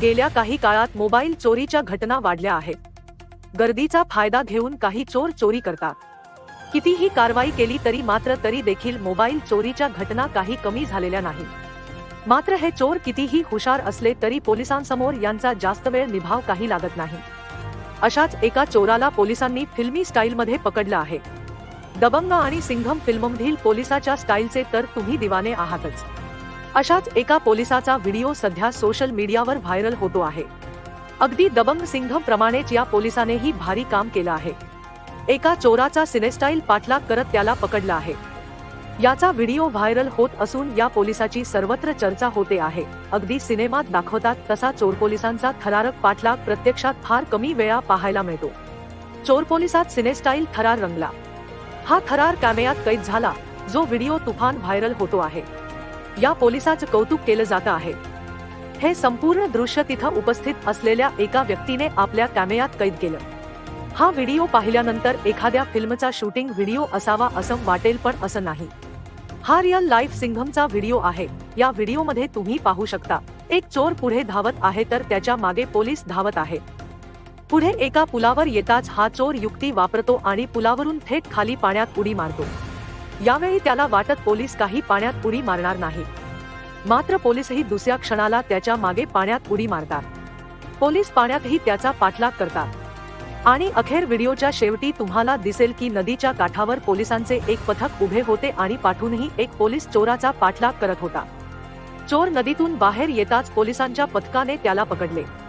गेल्या काही काळात मोबाईल चोरीच्या घटना वाढल्या आहेत. गर्दीचा फायदा घेऊन काही चोर चोरी करतात. कितीही कारवाई केली तरी मात्र तरी देखील मोबाईल चोरीच्या घटना काही कमी झालेल्या नाही. मात्र हे चोर कितीही हुशार असले तरी पोलिसांसमोर यांचा जास्त वेळ निभाव काही लागत नाही. अशाच एका चोराला पोलिसांनी फिल्मी स्टाईलमध्ये पकडलं आहे. दबंग आणि सिंघम फिल्ममधील पोलिसाच्या स्टाईलचे तर तुम्ही दिवाने आहातच. अशाच एका पोलिसाचा व्हिडिओ सध्या सोशल मीडियावर व्हायरल होतो आहे. अगदी दबंग सिंघम प्रमाणेच या पोलिसानेही भारी काम केलं आहे. एका चोराचा सिनेस्टाईल पाठलाग करत त्याला पकडला आहे. याचा व्हिडिओ व्हायरल होत असून या पोलिसाची सर्वत्र चर्चा होते आहे. अगदी सिनेमात दाखवतात तसा चोर पोलिसांचा थरारक पाठलाग प्रत्यक्षात फार कमी वेळा पाहायला मिळतो. चोर पोलिसात सिनेस्टाईल थरार रंगला. हा थरार कॅमेयात कैद झाला जो व्हिडिओ तुफान व्हायरल होतो आहे. या पोलिसाचं कौतुक केलं जात आहे. हे संपूर्ण दृश्य तिथं उपस्थित असलेल्या एका व्यक्तीने आपल्या कॅमेऱ्यात कैद केलं. हा व्हिडिओ पाहिल्यानंतर एखाद्या फिल्मचा शूटिंग व्हिडिओ असावा असं वाटेल पण असं नाही. हा रिअल लाईफ सिंघमचा व्हिडिओ आहे. या व्हिडिओमध्ये तुम्ही पाहू शकता. एक चोर पुढे धावत आहे तर त्याच्यामागे पोलीस धावत आहे. पुढे एका पुलावर येताच हा चोर युक्ती वापरतो आणि पुलावरून थेट खाली पाण्यात उडी मारतो. यावेळी त्याला वाटत पोलीस काही पाण्यात उडी मारणार नाही. मात्र पोलीसही दुसऱ्या क्षणाला त्याच्यामागे पाण्यात उडी मारतात. पोलीस पाण्यातही त्याचा पाठलाग करतात. आणि अखेर व्हिडिओच्या शेवटी तुम्हाला दिसेल की नदीच्या काठावर पोलिसांचे एक पथक उभे होते आणि पाठूनही एक पोलीस चोराचा पाठलाग करत होता. चोर नदीतून बाहेर येताच पोलिसांच्या पथकाने त्याला पकडले.